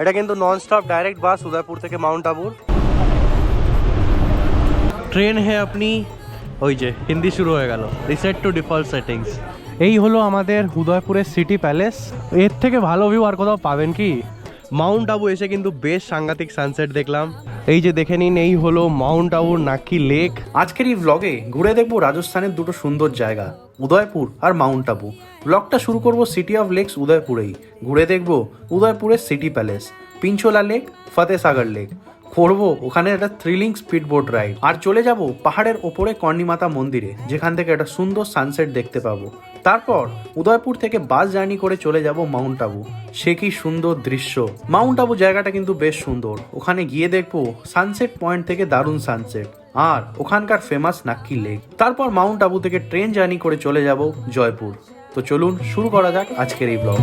এটা কিন্তু non stop direct bus Udaipur থেকে মাউন্ট আবুর ট্রেন হে আপনি ওই যে হিন্দি শুরু হয়ে গেল। রিসেট টু ডিফল্ট সেটিংস এই হলো আমাদের উদয়পুরের সিটি প্যালেস এর থেকে ভালো ভিউ আর কোথাও পাবেন কি? মাউন্ট আবু এসে কিন্তু বেশ সাংঘাতিক সানসেট দেখলাম। এই যে দেখে নিন এই হলো মাউন্ট আবুর নাকি লেক আজকের এই ভ্লগে ঘুরে দেখব রাজস্থানের দুটো সুন্দর জায়গা। উদয়পুর আর মাউন্ট আবু। ব্লগটা শুরু করব সিটি অফ লেকস উদয়পুরেই। ঘুরে দেখব উদয়পুরের city palace, Pichola lake Fatehsagar lake. করব ওখানে একটা থ্রিলিং স্পিড বোট রাইড আর চলে যাব পাহাড়ের ওপরে কর্ণিমাতা মন্দিরে, যেখান থেকে একটা সুন্দর সানসেট দেখতে পাবো। তারপর উদয়পুর থেকে বাস জার্নি করে চলে যাব মাউন্ট আবু। সে কি সুন্দর দৃশ্য। মাউন্ট আবু জায়গাটা কিন্তু বেশ সুন্দর। ওখানে গিয়ে দেখব সানসেট পয়েন্ট থেকে দারুণ সানসেট আর ওখানকার ফেমাস নাক্কি লেক। তারপর মাউন্ট আবু থেকে ট্রেন জার্নি করে চলে যাব জয়পুর। তো চলুন, শুরু করা যাক আজকের এই ব্লগ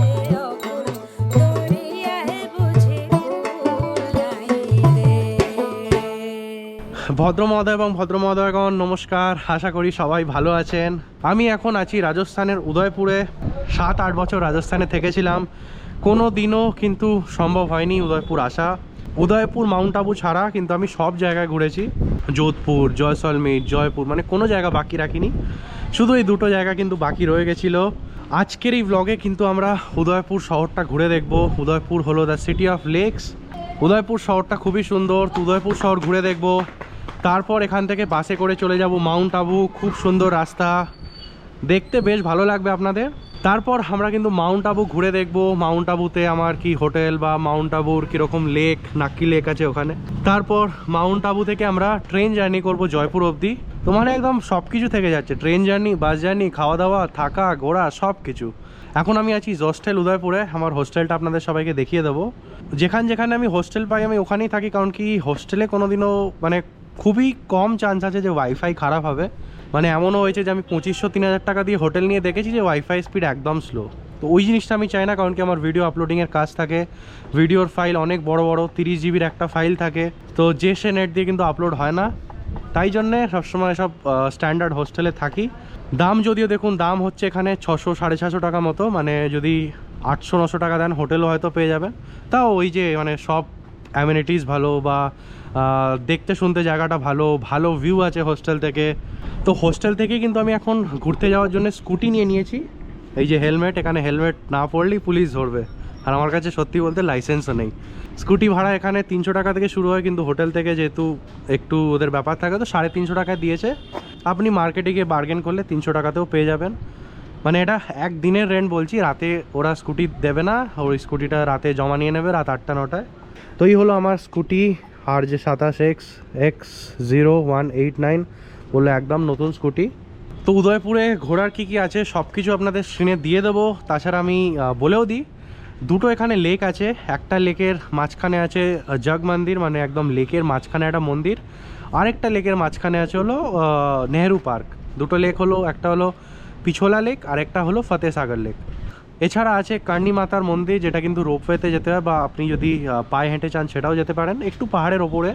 ভদ্র মহোদয় এবং ভদ্র মহোদয়গণ, নমস্কার। আশা করি সবাই ভালো আছেন। আমি এখন আছি রাজস্থানের উদয়পুরে। সাত আট বছর রাজস্থানে থেকেছিলাম। কোনো দিনও কিন্তু সম্ভব হয়নি উদয়পুর আসা। উদয়পুর মাউন্ট আবু ছাড়া কিন্তু আমি সব জায়গায় ঘুরেছি। যোধপুর, জয়সলমীর, জয়পুর মানে কোনো জায়গা বাকি রাখিনি। শুধু এই দুটো জায়গা কিন্তু বাকি রয়ে গেছিল। আজকের এই ব্লগে কিন্তু আমরা উদয়পুর শহরটা ঘুরে দেখব। উদয়পুর হলো the city of lakes Udaipur শহরটা খুবই সুন্দর। উদয়পুর শহর ঘুরে দেখব। তারপর এখান থেকে বাসে করে চলে যাব মাউন্ট আবু খুব সুন্দর রাস্তা। দেখতে বেশ ভালো লাগবে আপনাদের। তারপর আমরা কিন্তু মাউন্ট আবু ঘুরে দেখব। মাউন্ট আবুতে আমার কি হোটেল বা মাউন্ট আবুর কীরকম লেক, নাক্কি লেক আছে ওখানে। তারপর মাউন্ট আবু থেকে আমরা ট্রেন জার্নি করব জয়পুর অবধি। তো মানে একদম সব কিছু থেকে যাচ্ছে। ট্রেন জার্নি, বাস জার্নি খাওয়া দাওয়া থাকা, ঘোরা সব কিছু এখন আমি আছি হোস্টেল উদয়পুরে। আমার হোস্টেলটা আপনাদের সবাইকে দেখিয়ে দেবো। যেখান যেখানে আমি হোস্টেল পাই, আমি ওখানেই থাকি। কারণ কি হোস্টেলে কোনো দিনও মানে খুবই কম চান্স আছে যে ওয়াইফাই খারাপ হবে। মানে এমনও হয়েছে যে আমি পঁচিশশো, তিন হাজার টাকা দিয়ে হোটেল নিয়ে দেখেছি যে ওয়াইফাই স্পিড একদম স্লো তো ওই জিনিসটা আমি চাই না, কারণ কি আমার ভিডিও আপলোডিংয়ের কাজ থাকে। ভিডিওর ফাইল অনেক বড় বড়, তিরিশ জিবির একটা ফাইল থাকে। তো যে সে নেট দিয়ে কিন্তু আপলোড হয় না। তাই জন্যে সবসময় সব স্ট্যান্ডার্ড হোস্টেলে থাকি। দাম যদিও দেখুন, দাম হচ্ছে এখানে ছশো, সাড়ে ছশো টাকা মতো। মানে যদি আটশো, নশো টাকা দেন হোটেলও হয়তো পেয়ে যাবেন তাও ওই যে মানে সব অ্যামিনিটিস ভালো বা দেখতে শুনতে জায়গাটা ভালো ভালো ভিউ আছে হোস্টেল থেকে। তো হোস্টেল থেকে কিন্তু আমি এখন ঘুরতে যাওয়ার জন্য স্কুটি নিয়ে নিয়েছি। এই যে হেলমেট, এখানে হেলমেট না পড়লেই পুলিশ ধরবে। আর আমার কাছে সত্যি বলতে লাইসেন্সও নেই। স্কুটি ভাড়া এখানে তিনশো টাকা থেকে শুরু হয়, কিন্তু হোটেল থেকে যেহেতু একটু ওদের ব্যাপার থাকে, তো সাড়ে তিনশো টাকা দিয়েছে। আপনি মার্কেটে গিয়ে বার্গেন করলে তিনশো টাকাতেও পেয়ে যাবেন। মানে এটা একদিনের রেন্ট বলছি, রাতে ওরা স্কুটি দেবে না, ওই স্কুটিটা রাতে জমা নিয়ে নেবে রাত আটটা, নটায়। তো এই হলো আমার স্কুটি, আর যে সাতাশ X X zero one eight nine বলে একদম নতুন স্কুটি। তো উদয়পুরে ঘোরার কী কী আছে সব কিছু আপনাদের স্ক্রিনে দিয়ে দেবো। তাছাড়া আমি বলেও দিই, দুটো এখানে লেক আছে। একটা লেকের মাঝখানে আছে জগ মন্দির মানে একদম লেকের মাঝখানে একটা মন্দির। আরেকটা লেকের মাঝখানে আছে হলো নেহেরু পার্ক। দুটো লেক হলো, একটা হলো পিছোলা লেক আর একটা হলো ফতেসাগর লেক এছাড়া আছে কার্নি মাতার মন্দির, যেটা কিন্তু রোপওয়েতে যেতে হয়, বা আপনি যদি পায়ে হেঁটে চান সেটাও যেতে পারেন। একটু পাহাড়ের ওপরে।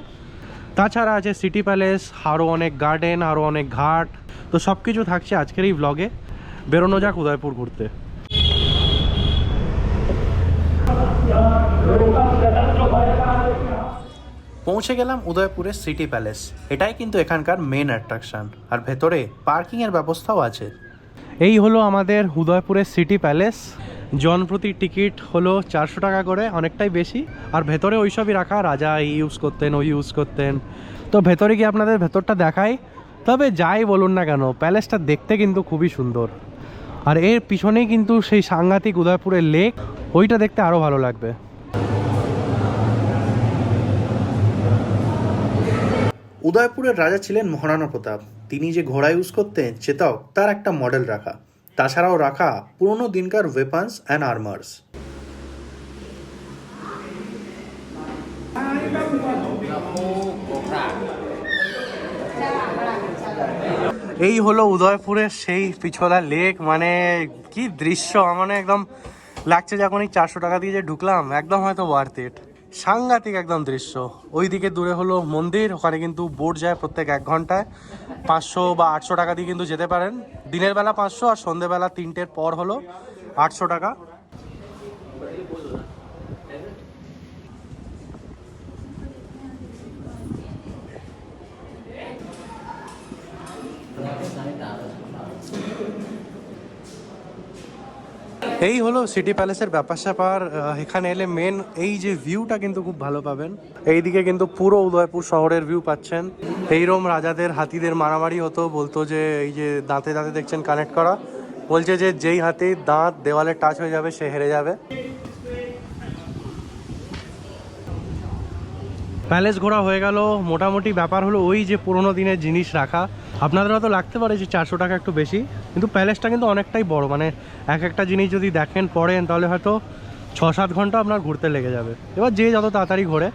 তাছাড়া আছে সিটি প্যালেস আরও অনেক গার্ডেন আরও অনেক ঘাট। তো সব কিছু থাকছে আজকের এই ব্লগে বেরোনো যাক উদয়পুর ঘুরতে। পৌঁছে গেলাম উদয়পুরের সিটি প্যালেস। এটাই কিন্তু এখানকার মেন অ্যাট্রাকশন আর ভেতরে পার্কিংয়ের ব্যবস্থাও আছে। এই হলো আমাদের উদয়পুরের সিটি প্যালেস। জনপ্রতি টিকিট হলো চারশো টাকা করে, অনেকটাই বেশি। আর ভেতরে ওইসবই রাখা, রাজা এই ইউজ করতেন, ওই ইউজ করতেন। তো ভেতরে গিয়ে আপনাদের ভেতরটা দেখাই। তবে যাই বলুন না কেন, প্যালেসটা দেখতে কিন্তু খুবই সুন্দর। আর এর পিছনেই কিন্তু সেই সাংঘাতিক উদয়পুরের লেক, ওইটা দেখতে আরও ভালো লাগবে। উদয়পুরের রাজা ছিলেন মহারানা প্রতাপ। তিনি যে ঘোড়া ইউজ করতেন চেতাও তার একটা মডেল রাখা। তাছাড়াও রাখা পুরনো দিনকার ওয়েপন্স অ্যান্ড আর্মার্স এই হলো উদয়পুরের সেই পিছলা লেক মানে কি দৃশ্য মানে একদম লাগছে যখন এই চারশো টাকা দিয়ে যে ঢুকলাম, একদম হয়তো ওয়ার্থ ইট সাংঘাতিক একদম দৃশ্য। ওইদিকে দূরে হলো মন্দির, ওখানে কিন্তু বোট যায় প্রত্যেক এক ঘন্টায়। পাঁচশো বা আটশো টাকা দিয়ে কিন্তু যেতে পারেন। দিনের বেলা পাঁচশো আর সন্ধেবেলা তিনটের পর হলো আটশো টাকা। এই হলো সিটি প্যালেসের ব্যাপার স্যাপার এখানে এলে মেন এই যে ভিউটা কিন্তু খুব ভালো পাবেন। এইদিকে কিন্তু পুরো উদয়পুর শহরের ভিউ পাচ্ছেন। এইরকম রাজাদের, হাতিদের মারামারি হতো, বলতো যে এই যে দাঁতে দাঁতে দেখছেন কানেক্ট করা। বলছে যে যেই হাতির দাঁত দেওয়ালে টাচ হয়ে যাবে, সে হেরে যাবে। প্যালেস ঘোরা হয়ে গেল। মোটামুটি ব্যাপার হলো ওই যে পুরোনো দিনের জিনিস রাখা। আপনাদের হয়তো লাগতে পারে যে চারশো টাকা একটু বেশি, কিন্তু প্যালেসটা কিন্তু অনেকটাই বড়। মানে এক একটা জিনিস যদি দেখেন, পড়েন, তাহলে হয়তো ছ সাত ঘণ্টা আপনার ঘুরতে লেগে যাবে। এবার যে যত তাড়াতাড়ি ঘোরে।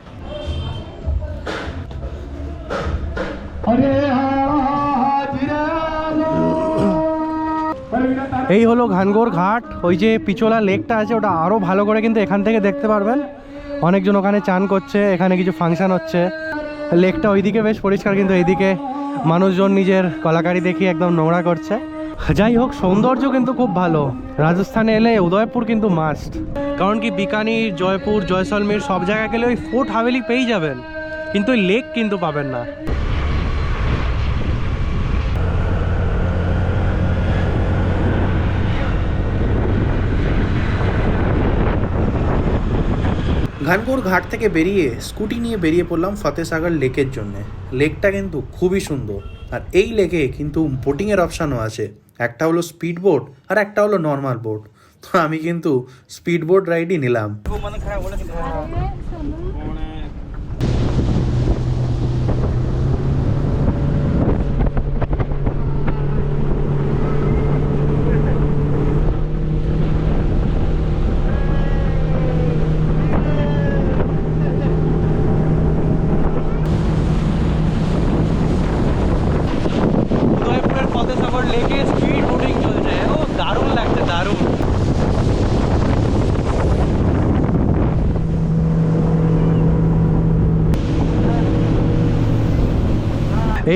এই হলো ঘানগোর ঘাট। ওই যে পিচোলা লেকটা আছে, ওটা আরও ভালো করে কিন্তু এখান থেকে দেখতে পারবেন। অনেকজন ওখানে চান করছে, এখানে কিছু ফাংশন হচ্ছে। লেকটা ওইদিকে বেশ পরিষ্কার, কিন্তু এইদিকে মানুষজন নিজের কলাকারি দেখিয়ে একদম নোংরা করছে। যাই হোক, সৌন্দর্য কিন্তু খুব ভালো। রাজস্থানে এলে উদয়পুর কিন্তু মাস্ট কারণ কি বিকানির জয়পুর, জয়সলমীর সব জায়গায় গেলে ওই ফোর্ট হাভেলি পেয়েই যাবেন। কিন্তু লেক কিন্তু পাবেন না। ঘানপুর ঘাট থেকে বেরিয়ে স্কুটি নিয়ে বেরিয়ে পড়লাম ফতেসাগর লেকের জন্যে। লেকটা কিন্তু খুবই সুন্দর। আর এই লেকে কিন্তু বোটিংয়ের অপশানও আছে। একটা হলো স্পিড বোট আর একটা হলো নর্মাল বোট। তো আমি কিন্তু স্পিড বোট রাইডই নিলাম উদয়পুরের ফতেসাগর লেকে স্পিড বোটিং চলছে ও দারুণ লাগছে দারুণ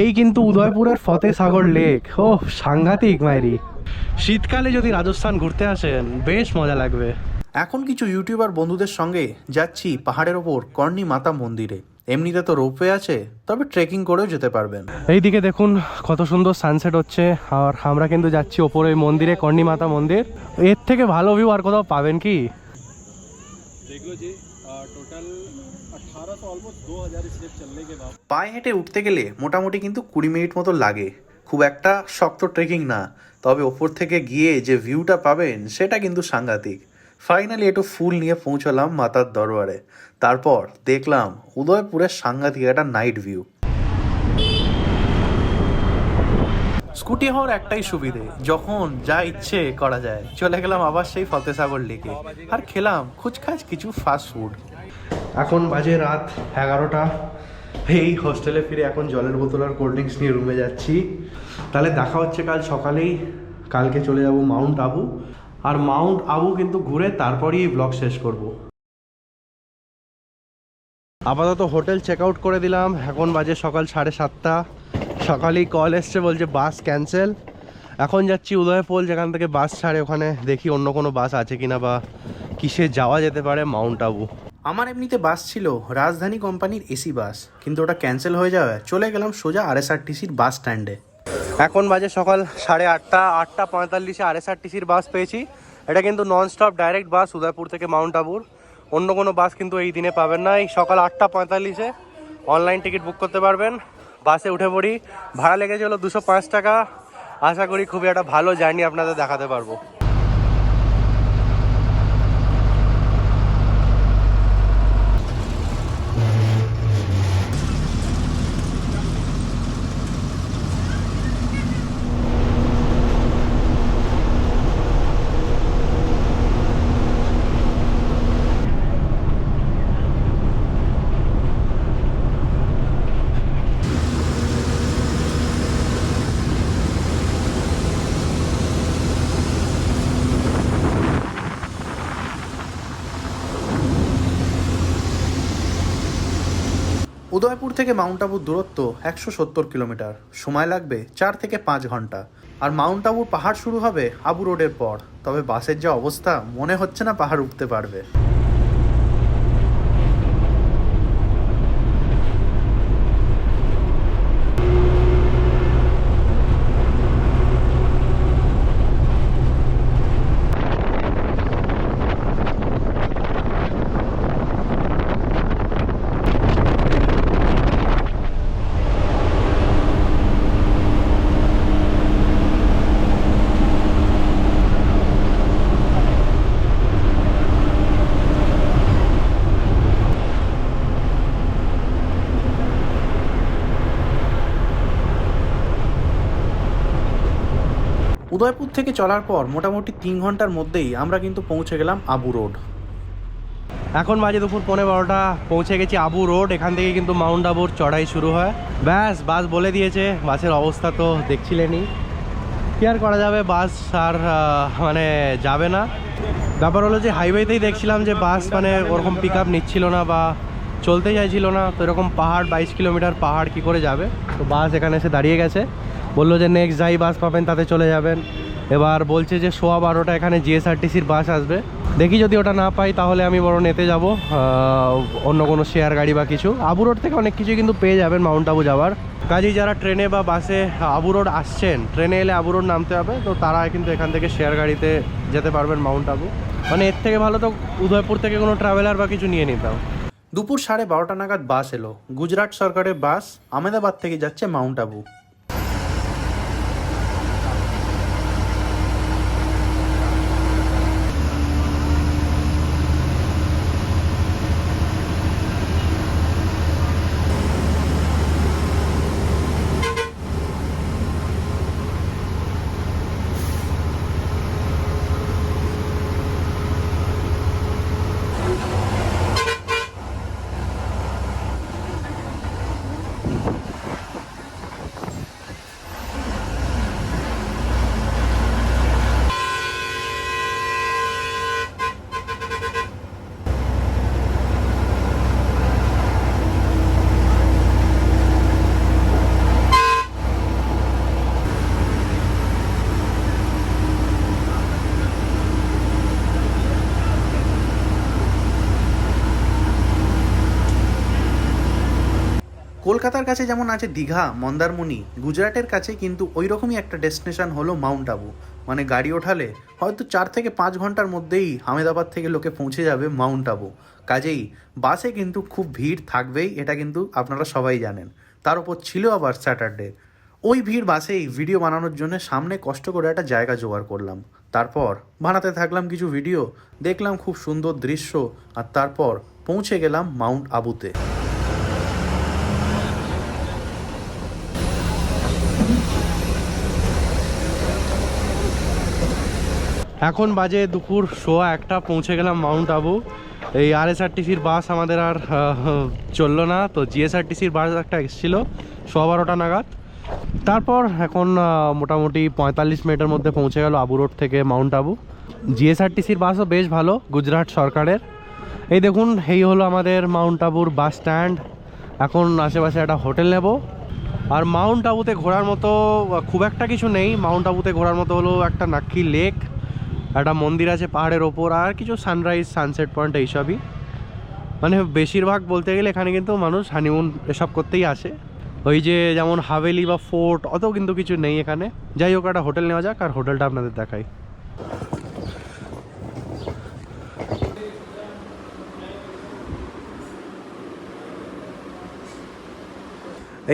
এই কিন্তু উদয়পুরের ফতে সাগর লেক। ও সাংঘাতিক মাইরি। শীতকালে যদি রাজস্থান ঘুরতে আসেন বেশ মজা লাগবে। এখন কিছু ইউটিউবার বন্ধুদের সঙ্গে যাচ্ছি পাহাড়ের ওপর কর্ণী মাতা মন্দিরে। এমনিতে তো রোপওয়ে আছে তবে ট্রেকিং করেও যেতে পারবেন। এইদিকে দেখুন কত সুন্দর সানসেট হচ্ছে। আর আমরা কিন্তু যাচ্ছি ওপরে মন্দিরে কর্ণী মাতা মন্দির। এর থেকে ভালো ভিউ আর কোথাও পাবেন কি? দেখল যে পায়ে হেঁটে উঠতে গেলে মোটামুটি কিন্তু কুড়ি মিনিট মতো লাগে। খুব একটা শক্ত ট্রেকিং না। তবে ওপর থেকে গিয়ে যে ভিউটা পাবেন, সেটা কিন্তু সাংঘাতিক। ফাইনালি একটু ফুল নিয়ে পৌঁছালাম মাতার দরবারে। তারপর দেখলাম উদয়পুরের সাংঘাতিক একটা নাইট ভিউ স্কুটি হওয়ার একটাই সুবিধে, যখন যা ইচ্ছে করা যায়। চলে গেলাম আবার সেই ফতেসাগর লেকে। আর খেলাম খুচখাচ কিছু ফাস্ট ফুড এখন বাজে রাত এগারোটা। এই হোস্টেলে ফিরে এখন জলের বোতল আর কোল্ড ড্রিঙ্কস নিয়ে রুমে যাচ্ছি। তাহলে দেখা হচ্ছে কাল সকালেই। কালকে চলে যাব মাউন্ট আবু আর মাউন্ট আবু কিন্তু ঘুরে তারপরেই ব্লগ শেষ করব। আপাতত হোটেল চেক আউট করে দিলাম। এখন বাজে সকাল সাড়ে সাতটা। সকালেই কল এসছে বলছে বাস ক্যান্সেল এখন যাচ্ছি উদয়পোল যেখান থেকে বাস ছাড়ে। ওখানে দেখি অন্য কোনো বাস আছে কিনা বা কিসে যাওয়া যেতে পারে মাউন্ট আবু আমার এমনিতে বাস ছিল রাজধানী কোম্পানির এসি বাস, কিন্তু ওটা ক্যান্সেল হয়ে যাওয়ায় চলে গেলাম সোজা আর আরএসআরটিসির বাস স্ট্যান্ডে এখন বাজে সকাল সাড়ে আটটা আটটা পঁয়তাল্লিশে আর আরএসআরটিসির বাস পেয়েছি। এটা কিন্তু non stop direct bus Udaipur থেকে মাউন্ট আবুর অন্য কোনো বাস কিন্তু এই দিনে পাবেন না। এই সকাল আটটা পঁয়তাল্লিশে অনলাইন টিকিট বুক করতে পারবেন। বাসে উঠে পড়ি। ভাড়া লেগেছে হলো দুশো পাঁচ টাকা। আশা করি খুবই একটা ভালো জার্নি আপনাদের দেখাতে পারব। উদয়পুর থেকে মাউন্ট আবুর দূরত্ব একশো সত্তর কিলোমিটার। সময় লাগবে চার থেকে পাঁচ ঘণ্টা। আর মাউন্ট আবুর পাহাড় শুরু হবে আবু রোডের পর। তবে বাসের যা অবস্থা, মনে হচ্ছে না পাহাড় উঠতে পারবে উদয়পুর থেকে চলার পর মোটামুটি তিন ঘণ্টার মধ্যেই আমরা কিন্তু পৌঁছে গেলাম আবু রোড। এখন বাজে দুপুর পৌনে বারোটা, পৌঁছে গেছি আবু রোড, এখান থেকে কিন্তু মাউন্ট আবুর চড়াই শুরু হয়। ব্যাস, বাস বলে দিয়েছে, বাসের অবস্থা তো দেখছিলেনই। কি আর করা যাবে, বাস আর মানে যাবে না। ব্যাপার হলো যে হাইওয়েতেই দেখছিলাম যে বাস মানে ওরকম পিক আপ নিচ্ছিল না বা চলতে চাইছিল না, তো এরকম পাহাড়, বাইশ কিলোমিটার পাহাড় কি করে যাবে? তো বাস এখানে এসে দাঁড়িয়ে গেছে। বলল যে নেক্সট যাই বাস পাবেন, তাতে চলে যাবেন। এবার বলছে যে সোয়া বারোটা এখানে জিএসআরটিসির বাস আসবে। দেখি যদি ওটা না পাই তাহলে আমি বড় নেতে যাব অন্য কোনো শেয়ার গাড়ি বা কিছু। আবু রোড থেকে অনেক কিছু কিন্তু পেয়ে যাবেন মাউন্ট আবু যাওয়ার। কাজেই যারা ট্রেনে বা বাসে আবু রোড আসছেন, ট্রেনে এলে আবু রোড নামতে হবে, তো তারা কিন্তু এখান থেকে শেয়ার গাড়িতে যেতে পারবেন মাউন্ট আবু। মানে এর থেকে ভালো তো উদয়পুর থেকে কোনো ট্রাভেলার বা কিছু নিয়ে নিতাম দুপুর সাড়ে বারোটা নাগাদ বাস এলো। গুজরাট সরকারের বাস আহমেদাবাদ থেকে যাচ্ছে মাউন্ট আবু। কলকাতার কাছে যেমন আছে দীঘা, মন্দারমণি, গুজরাটের কাছে কিন্তু ওই রকমই একটা ডেস্টিনেশন হলো মাউন্ট আবু। মানে গাড়ি ওঠালে হয়তো চার থেকে পাঁচ ঘণ্টার মধ্যেই আহমেদাবাদ থেকে লোকে পৌঁছে যাবে মাউন্ট আবু। কাজেই বাসে কিন্তু খুব ভিড় থাকবেই, এটা কিন্তু আপনারা সবাই জানেন। তার উপর ছিল আবার স্যাটারডে। ওই ভিড় বাসেই ভিডিও বানানোর জন্য সামনে কষ্ট করে একটা জায়গা জোগাড় করলাম। তারপর বানাতে থাকলাম কিছু ভিডিও, দেখলাম খুব সুন্দর দৃশ্য, আর তারপর পৌঁছে গেলাম মাউন্ট আবুতে। এখন বাজে দুপুর সোয়া একটা, পৌঁছে গেলাম মাউন্ট আবু। এই আরএসআরটিসির বাস আমাদের আর চলল না। তো জিএসআরটিসির বাস একটা এসেছিল সোয়া বারোটা নাগাদ। তারপর এখন মোটামুটি পঁয়তাল্লিশ মিনিটের মধ্যে পৌঁছে গেল আবু রোড থেকে মাউন্ট আবু। জিএসআরটিসির বাসও বেশ ভালো, গুজরাট সরকারের। এই দেখুন, এই হলো আমাদের মাউন্ট আবুর বাস স্ট্যান্ড। এখন আশেপাশে একটা হোটেল নেব। আর মাউন্ট আবুতে ঘোরার মতো খুব একটা কিছু নেই। মাউন্ট আবুতে ঘোরার মতো হলো একটা নাক্ষী লেক। একটা মন্দির আছে পাহাড়ের ওপর, আর কিছু সানরাইজ সানসেট পয়েন্ট এইসবই। মানে বেশিরভাগ বলতে গেলে এখানে কিন্তু মানুষ হানিমুন এসব করতেই আসে। ওই যে যেমন হাভেলি বা ফোর্ট, অত কিন্তু কিছু নেই এখানে। যাই হোক, একটা হোটেল নেওয়া যাক আর হোটেলটা আপনাদের দেখাই।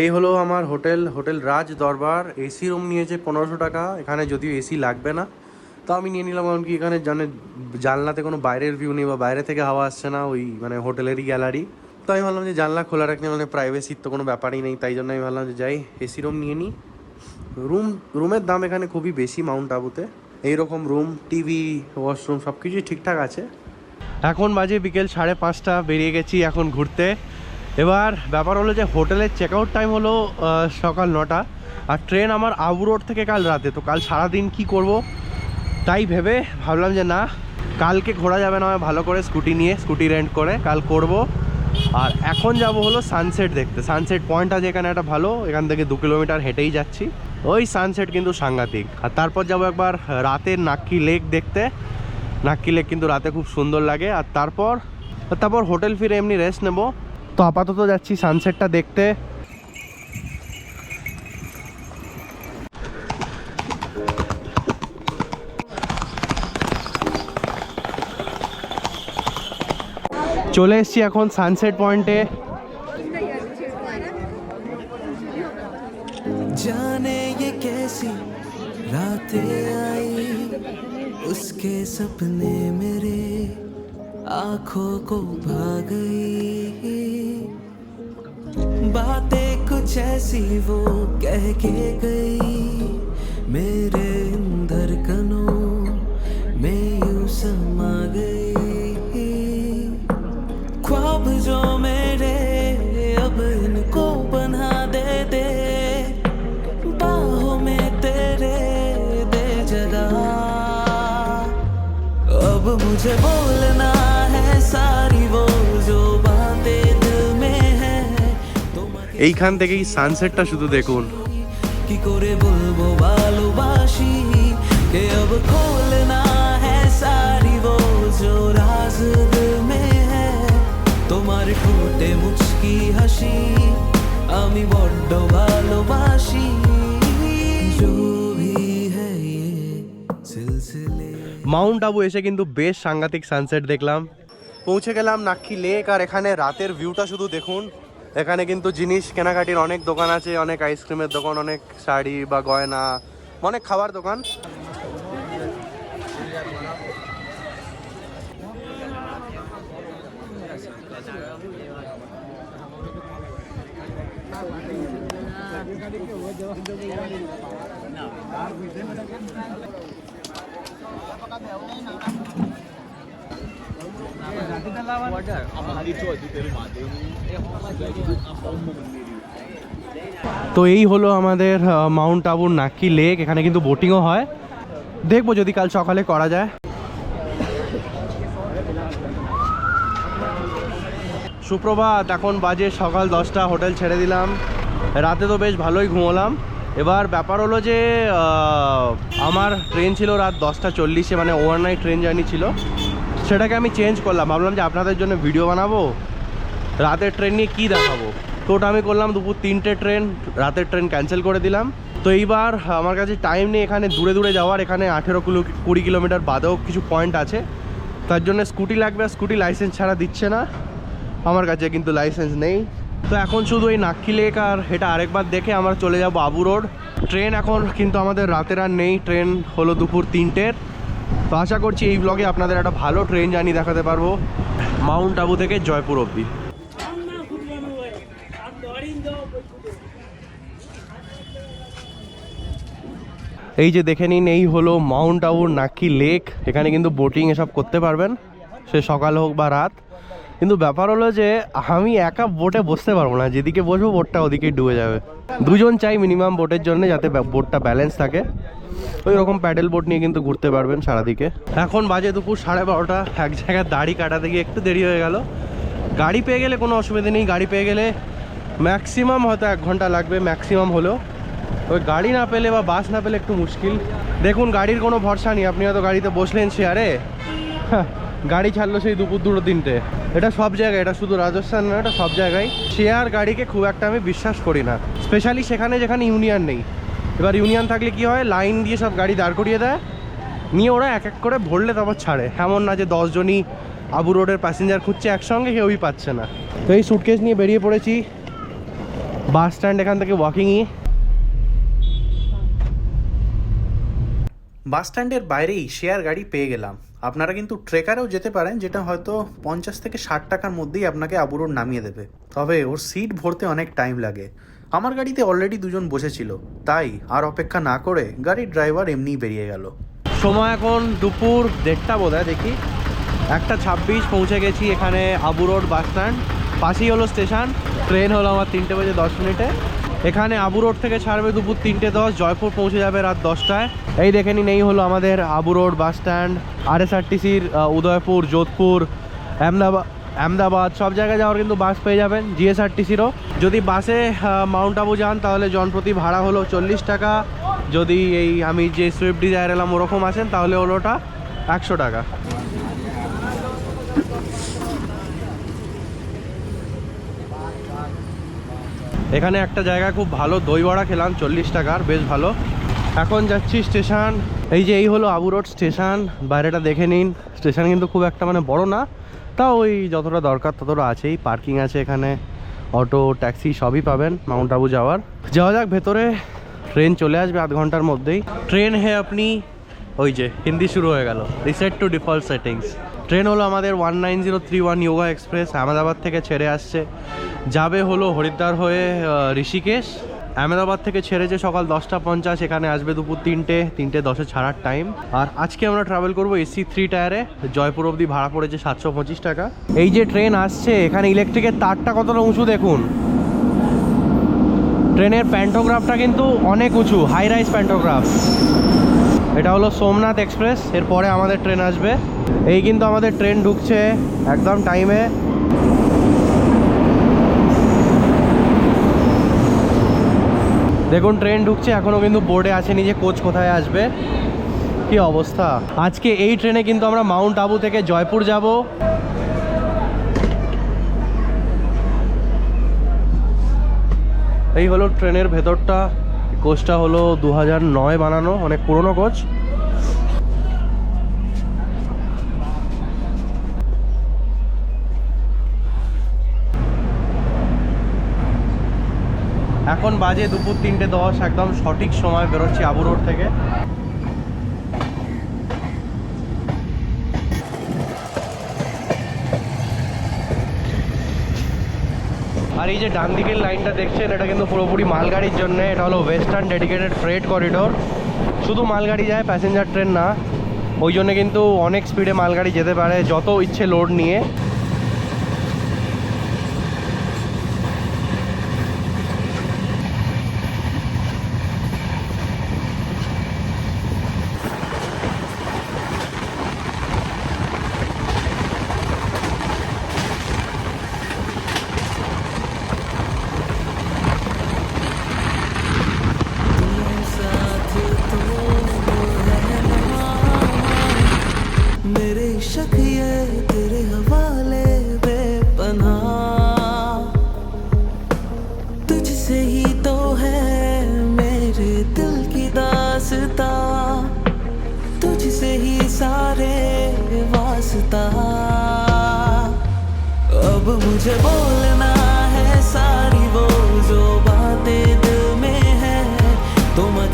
এই হলো আমার হোটেল হোটেল রাজ দরবার। এসি রুম নিয়েছে পনেরোশো টাকা, এখানে যদিও এসি লাগবে না। তো আমি নিয়ে নিলাম, কারণ কি এখানে জানে, জানলাতে কোনো বাইরের ভিউ নেই বা বাইরে থেকে হাওয়া আসছে না, ওই মানে হোটেলেরই গ্যালারি তো আমি ভাবলাম যে জানলা খোলা রাখলে মানে প্রাইভেসির তো কোনো ব্যাপারই নেই, তাই জন্য আমি ভাবলাম যে যাই এসি রুম নিয়ে নিই। রুম রুমের দাম এখানে খুবই বেশি মাউন্ট আবুতে এইরকম রুম টিভি ওয়াশরুম সব কিছুই ঠিকঠাক আছে। এখন বাজে বিকেল সাড়ে পাঁচটা, বেরিয়ে গেছি এখন ঘুরতে। এবার ব্যাপার হলো যে হোটেলের চেক আউট টাইম হলো সকাল নটা। আর ট্রেন আমার আবু রোড থেকে কাল রাতে, তো কাল সারাদিন কি করব? তাই ভেবে ভাবলাম যে না, কালকে ঘোরা যাবে না ভালো করে স্কুটি নিয়ে, স্কুটি রেন্ট করে কাল করব। আর এখন যাব হলো সানসেট দেখতে। সানসেট পয়েন্ট আছে এখানে একটা ভালো, এখান থেকে দু কিলোমিটার হেঁটেই যাচ্ছি। ওই সানসেট কিন্তু সাংঘাতিক। আর তারপর যাব একবার রাতের নাক্কি লেক দেখতে। নাক্কি লেক কিন্তু রাতে খুব সুন্দর লাগে। আর তারপর তারপর হোটেল ফিরে এমনি রেস্ট নেব। তো আপাতত যাচ্ছি সানসেটটা দেখতে। চলে এসেছি এখন সানসেট পয়েন্টে जाने ये कैसी रातें आई उसके सपने मेरे आंखों को भा गई बातें कुछ ऐसी वो कह के गई मेरे अंदर मुझे बोलना है सारी वो जो बातें दिल में है তোমাকে এইখান থেকেই সানসেটটা শুধু দেখুন কি করে বলবো ভালোবাসি কে अब खोलना है सारी वो जो राज दिल में है তোমার ঠোঁটে মুচকি হাসি আমি বড্ড ভালোবাসি जो भी है ये सिलसिले মাউন্ট আবু এসে কিন্তু বেশ সাংঘাতিক সানসেট দেখলাম। পৌঁছে গেলাম নাক্ষী লেক, আর এখানে রাতের ভিউটা শুধু দেখুন। এখানে কিন্তু জিনিস কেনাকাটির অনেক দোকান আছে, অনেক আইসক্রিমের দোকান, অনেক শাড়ি বা গয়না, অনেক খাবার দোকান। তো এই হলো আমাদের মাউন্ট আবুর নাকি লেক এখানে কিন্তু বোটিংও হয়। দেখব যদি কাল সকালে করা যায়। সুপ্রভাত, এখন বাজে সকাল দশটা, হোটেল ছেড়ে দিলাম। রাতে তো বেশ ভালোই ঘুমোলাম। এবার ব্যাপার হলো যে আমার ট্রেন ছিল রাত দশটা চল্লিশে মানে ওভারনাইট ট্রেন জার্নি ছিল। সেটাকে আমি চেঞ্জ করলাম। ভাবলাম যে আপনাদের জন্য ভিডিও বানাবো। রাতের ট্রেন নিয়ে কী দেখাবো? তো ওটা আমি করলাম দুপুর তিনটে ট্রেন রাতের ট্রেন ক্যান্সেল করে দিলাম। তো এইবার আমার কাছে টাইম নেই, এখানে দূরে দূরে যাওয়ার, এখানে আঠেরো কিলো, কুড়ি কিলোমিটার বাদেও কিছু পয়েন্ট আছে। তার জন্য স্কুটি লাগবে, আর স্কুটি লাইসেন্স ছাড়া দিচ্ছে না। আমার কাছে কিন্তু লাইসেন্স নেই। তো এখন শুধু এই নাক্কি লেক আর এটা আরেকবার দেখে আমরা চলে যাব আবু রোড। ট্রেন এখন কিন্তু আমাদের রাতের আর নেই, ট্রেন হলো দুপুর তিনটের। তো আশা করছি এই ব্লগে আপনাদের একটা ভালো ট্রেন জার্নি দেখাতে পারব মাউন্ট আবু থেকে জয়পুর অবধি। এই যে দেখে নিন, এই হলো মাউন্ট আবুর নাক্কি লেক। এখানে কিন্তু বোটিং এসব করতে পারবেন, সে সকাল হোক বা রাত। কিন্তু ব্যাপার হলো যে আমি একা বোটে বসতে পারব না। যেদিকে বসবো বোটটা ওদিকেই ডুবে যাবে। দুজন চাই মিনিমাম বোটের জন্য যাতে বোটটা ব্যালেন্স থাকে। ওই রকম প্যাডেল বোট নিয়ে কিন্তু ঘুরতে পারবেন সারাদিকে। এখন বাজে দুপুর সাড়ে বারোটা। এক জায়গায় দাড়ি কাটাতে গিয়ে একটু দেরি হয়ে গেল। গাড়ি পেয়ে গেলে কোনো অসুবিধা নেই। গাড়ি পেয়ে গেলে ম্যাক্সিমাম হয়তো এক ঘণ্টা লাগবে ম্যাক্সিমাম হলেও। ওই গাড়ি না পেলে বা বাস না পেলে একটু মুশকিল। দেখুন গাড়ির কোনো ভরসা নেই। আপনি হয়তো গাড়িতে বসলেন শেয়ারে হ্যাঁ, গাড়ি ছাড়লো সেই দুপুর দুটো তিনটে। এটা সব জায়গায়, এটা শুধু রাজস্থান নয়, এটা সব জায়গায়। শেয়ার গাড়িকে খুব একটা আমি বিশ্বাস করি না। স্পেশালি সেখানে যেখানে ইউনিয়ন নেই। এবার ইউনিয়ন থাকলে কি হয়? লাইন দিয়ে সব গাড়ি দাঁড় করিয়ে দেয়। নিয়ে ওরা এক এক করে ভরলে তারপর ছাড়ে। এমন না যে দশজনই আবু রোডের প্যাসেঞ্জার খুঁজছে একসঙ্গে, কেউই পাচ্ছে না। তো এই সুটকেস নিয়ে বেরিয়ে পড়েছি। বাস স্ট্যান্ড এখান থেকে ওয়াকিংই বাস স্ট্যান্ডের বাইরেই শেয়ার গাড়ি পেয়ে গেলাম। আপনারা কিন্তু ট্রেকারেও যেতে পারেন, যেটা হয়তো পঞ্চাশ থেকে ষাট টাকার মধ্যেই আপনাকে আবুরোড নামিয়ে দেবে। তবে ওর সিট ভরতে অনেক টাইম লাগে। আমার গাড়িতে অলরেডি দুজন বসেছিল। তাই আর অপেক্ষা না করে গাড়ির ড্রাইভার এমনিই বেরিয়ে গেল। সময় এখন দুপুর দেড়টা বোধ দেখি। একটা ছাব্বিশ, পৌঁছে গেছি এখানে আবু রোড বাস স্ট্যান্ড পাশেই হলো স্টেশন। ট্রেন হলো আমার তিনটে বাজে দশ মিনিটে। এখানে আবু রোড থেকে ছাড়বে দুপুর তিনটে দশ, জয়পুর পৌঁছে যাবে রাত দশটায়। এই দেখে নিন, এই হলো আমাদের আবু রোড বাস স্ট্যান্ড আর এস আর টিসির উদয়পুর, যোধপুর আহমেদাবাদ আহমেদাবাদ সব জায়গায় যাওয়ার কিন্তু বাস পেয়ে যাবেন জিএসআরটিসিরও। যদি বাসে মাউন্ট আবু যান, তাহলে জনপ্রতি ভাড়া হলো চল্লিশ টাকা। যদি এই আমি যে সুইফট ডিজায়ার এলাম, ওরকম আছেন, তাহলে হলো ওটা একশো টাকা। এখানে একটা জায়গায় খুব ভালো দই বড়া খেলাম, চল্লিশ টাকার, বেশ ভালো। এখন যাচ্ছি স্টেশন। এই যে এই হলো আবু রোড স্টেশন, বাইরেটা দেখে নিন। স্টেশন কিন্তু খুব একটা মানে বড় না, তাও ওই যতটা দরকার ততটা আছেই। পার্কিং আছে এখানে, অটো, ট্যাক্সি সবই পাবেন মাউন্ট আবু যাওয়ার। যাওয়া যাক, ভেতরে ট্রেন চলে আসবে আধ ঘণ্টার মধ্যেই। ট্রেন হে আপনি, ওই যে, হিন্দি শুরু হয়ে গেল। Reset to default settings train হলো আমাদের one nine zero three one Yoga express Ahmedabad থেকে ছেড়ে আসছে। যাবে হলো হরিদ্বার হয়ে ঋষিকেশ। আহমেদাবাদ থেকে ছেড়েছে সকাল দশটা পঞ্চাশ, এখানে আসবে দুপুর তিনটে তিনটে দশে ছাড়ার টাইম আর আজকে আমরা ট্রাভেল করব এসি থ্রি টায়ারে জয়পুর অবধি ভাড়া পড়েছে সাতশো পঁচিশ টাকা। এই যে ট্রেন আসছে, এখানে ইলেকট্রিকের তারটা কতটা উঁচু দেখুন। ট্রেনের প্যান্টোগ্রাফটা কিন্তু অনেক উঁচু হাই রাইজ প্যান্টোগ্রাফ এটা হলো সোমনাথ এক্সপ্রেস, এরপরে আমাদের ট্রেন আসবে। এই কিন্তু আমাদের ট্রেন ঢুকছে একদম টাইমে দেখুন, ট্রেন ঢুকছে এখনও কিন্তু বোর্ডে আসেনি যে কোচ কোথায় আসবে। কি অবস্থা? আজকে এই ট্রেনে কিন্তু আমরা মাউন্ট আবু থেকে জয়পুর যাব। এই হলো ট্রেনের ভেতরটা। কোচটা হলো দু নয় বানানো, অনেক পুরনো কোচ। এখন বাজে দুপুর তিনটে দশ, একদম সঠিক সময় বেরোচ্ছি আবু রোড থেকে। আর এই যে ডান দিকের লাইনটা দেখছেন, এটা কিন্তু পুরোপুরি মালগাড়ির জন্য। এটা হলো ওয়েস্টার্ন ডেডিকেটেড ফ্রেড করিডোর শুধু মালগাড়ি যায় প্যাসেঞ্জার ট্রেন না। ওই জন্য কিন্তু অনেক স্পিডে মালগাড়ি যেতে পারে, যত ইচ্ছে লোড নিয়ে।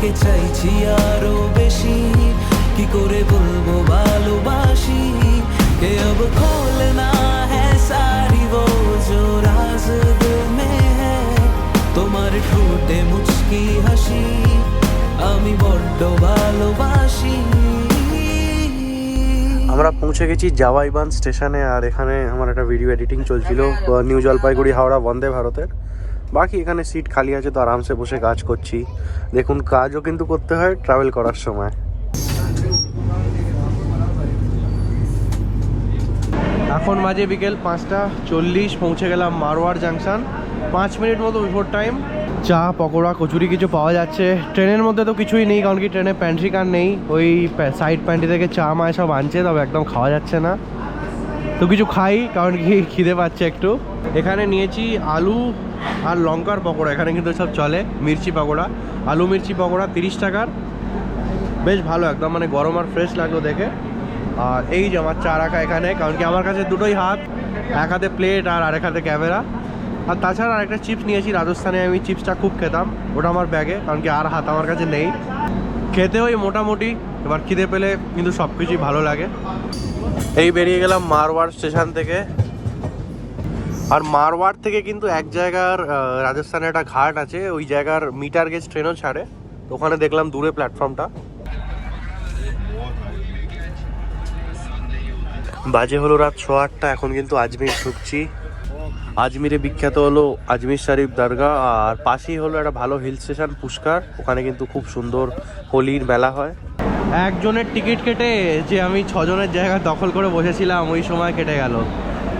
তোমাকে চাইছি আরও বেশি। কি করে বলব ভালোবাসি? কে অব হ্যাঁ জো রাজ মে হ্যাঁ। তোমার ঠোঁটে মুচকি হাসি আমি বড্ড ভালোবাসি। আমরা পৌঁছে গেছি জাওয়াইবান স্টেশনে আর এখানে আমার একটা ভিডিও এডিটিং চলছিল নিউ জলপাইগুড়ি হাওড়া বন্দে ভারতের। বাকি এখানে সিট খালি আছে, তো আরামসে বসে কাজ করছি। দেখুন, কাজও কিন্তু করতে হয় ট্রাভেল করার সময়। এখন মাঝে বিকেল পাঁচটা চল্লিশ, পৌঁছে গেলাম মারওয়ার জাংশন পাঁচ মিনিট মতো বিফোর টাইম চা, পকোড়া, কচুরি কিছু পাওয়া যাচ্ছে। ট্রেনের মধ্যে তো কিছুই নেই, কারণ কি ট্রেনে প্যান্ট্রি কার নেই। ওই সাইড প্যান্ট্রি থেকে চা মায় সব আনছে, তবে একদম খাওয়া যাচ্ছে না। তো কিছু খাই, কারণ কি খিদে পাচ্ছে একটু। এখানে নিয়েছি আলু আর লঙ্কার পকোড়া, এখানে কিন্তু সব চলে, মির্চি পকোড়া। আলু মির্চি পকোড়া তিরিশ টাকার। বেশ ভালো একদম মানে গরম আর ফ্রেশ লাগল দেখে। আর এই যে আমার চা রাখা এখানে, কারণ কি আমার কাছে দুটোই হাত, এক হাতে প্লেট আর আরেক হাতে ক্যামেরা আর তাছাড়া আরেকটা চিপস নিয়েছি, রাজস্থানে আমি চিপসটা খুব খেতাম, ওটা আমার ব্যাগে কারণ কি আর হাত আমার কাছে নেই। খেতে ওই মোটামুটি এবার খিদে পেলে কিন্তু সব কিছুই ভালো লাগে। এই বেরিয়ে গেলাম মারওয়াড় স্টেশন থেকে। আর মারওয়াড় থেকে কিন্তু এক জায়গার রাজস্থানে একটা ঘাট আছে, ওই জায়গার মিটার গেজ ট্রেনও ছাড়ে। তো ওখানে দেখলাম দূরে প্ল্যাটফর্মটা বাজে হলো রাত ছ আটটা, এখন কিন্তু আজমির ঢুকছি। আজমিরে বিখ্যাত হলো আজমির শরীফ দরগা, আর পাশেই হলো একটা ভালো হিল স্টেশন পুষ্কার। ওখানে কিন্তু খুব সুন্দর হোলির মেলা হয়। একজনের টিকিট কেটে যে আমি ছজনের জায়গা দখল করে বসেছিলাম, ওই সময় কেটে গেল।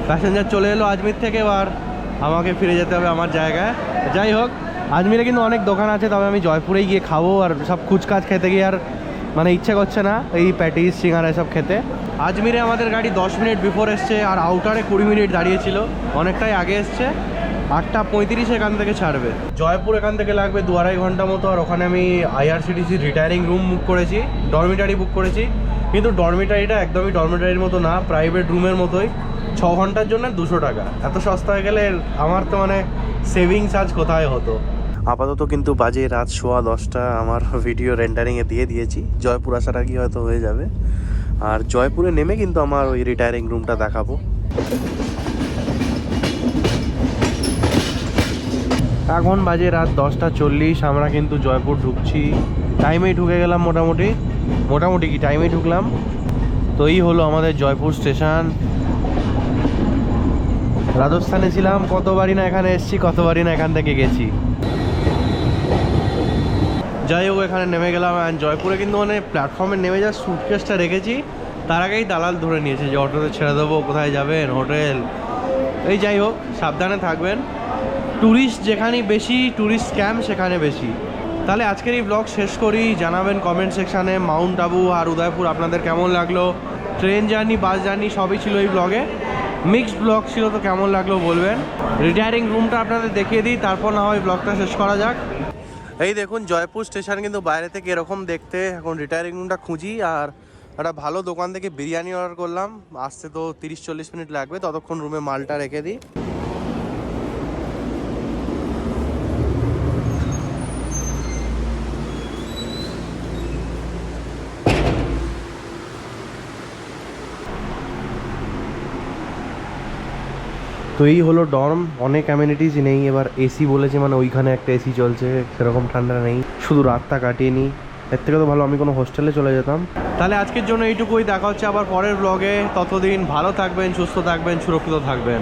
প্যাসেঞ্জার চলে এলো আজমির থেকে এবার। আমাকে ফিরে যেতে হবে আমার জায়গায়। যাই হোক, আজমিরে কিন্তু অনেক দোকান আছে, তবে আমি জয়পুরেই গিয়ে খাব আর সব কুচকাচ খেতে গিয়ে আর মানে ইচ্ছে করছে না, এই প্যাটিস সিঙ্গারা এসব খেতে। আজমিরে আমাদের গাড়ি দশ মিনিট বিফোর এসছে আর আউটারে কুড়ি মিনিট দাঁড়িয়েছিল। অনেকটাই আগে এসছে। আটটা পঁয়ত্রিশ এখান থেকে ছাড়বে। জয়পুর এখান থেকে লাগবে দু আড়াই ঘণ্টা মতো, আর ওখানে আমি আইআরসিটিসি রিটায়ারিং রুম বুক করেছি ডরমিটারি বুক করেছি। কিন্তু ডরমিটারিটা একদমই ডরমিটারির মতো না প্রাইভেট রুমের মতোই। ছ ঘণ্টার জন্য দুশো টাকা। এত সস্তা হয়ে গেলে আমার তো মানে সেভিংস আজ কোথায় হতো? আপাতত কিন্তু বাজে রাত সোয়া দশটা, আমার ভিডিও রেন্ডারিংয়ে দিয়ে দিয়েছি। জয়পুর আসার আগে হয়তো হয়ে যাবে। আর জয়পুরে নেমে কিন্তু আমার ওই রিটায়ারিং রুমটা দেখাবো। এখন বাজে রাত দশটা চল্লিশ, আমরা কিন্তু জয়পুর ঢুকছি। টাইমেই ঢুকে গেলাম মোটামুটি। মোটামুটি কি? টাইমেই ঢুকলাম। তো এই হলো আমাদের জয়পুর স্টেশন। রাজস্থানে ছিলাম, কতবারই না এখানে এসেছি, কতবারই না এখান থেকে গেছি। যাই হোক, এখানে নেমে গেলাম আর জয়পুরে কিন্তু মানে প্ল্যাটফর্মে নেমে যা সুটকেসটা রেখেছি, তার আগেই দালাল ধরে নিয়েছে যে অটোতে ছেড়ে দেবো, কোথায় যাবেন? হোটেল। এই যাই হোক, সাবধানে থাকবেন। ট্যুরিস্ট যেখানেই বেশি ট্যুরিস্ট স্ক্যাম সেখানে বেশি। তাহলে আজকের এই ব্লগ শেষ করি, জানাবেন কমেন্ট সেকশানে মাউন্ট আবু আর উদয়পুর আপনাদের কেমন লাগল ট্রেন জার্নি বাস জার্নি সবই ছিল এই ব্লগে মিক্সড ব্লগ ছিল তো কেমন লাগল বলবেন। রিটায়ারিং রুমটা আপনাদের দেখিয়ে দিই, তারপর না হয় ব্লগটা শেষ করা যাক। এই দেখুন, জয়পুর স্টেশন কিন্তু বাইরে থেকে এরকম দেখতে, এখন রিটায়ারিং রুমটা খুঁজি আর একটা ভালো দোকান থেকে বিরিয়ানি অর্ডার করলাম। আসতে তো তিরিশ চল্লিশ মিনিট লাগবে, ততক্ষণ রুমে মালটা রেখে দিই। তো এই হলো ডর্ম অনেক অ্যামিনিটিস নেই। এবার এসি বলেছে মানে ওইখানে একটা এসি চলছে, সেরকম ঠান্ডা নেই। শুধু রাতটা কাটিয়ে নিই। এর থেকে তো ভালো, আমি কোনো হোস্টেলে চলে যেতাম। তাহলে আজকের জন্য এইটুকুই, দেখা হচ্ছে আবার পরের ব্লগে ততদিন ভালো থাকবেন, সুস্থ থাকবেন, সুরক্ষিত থাকবেন।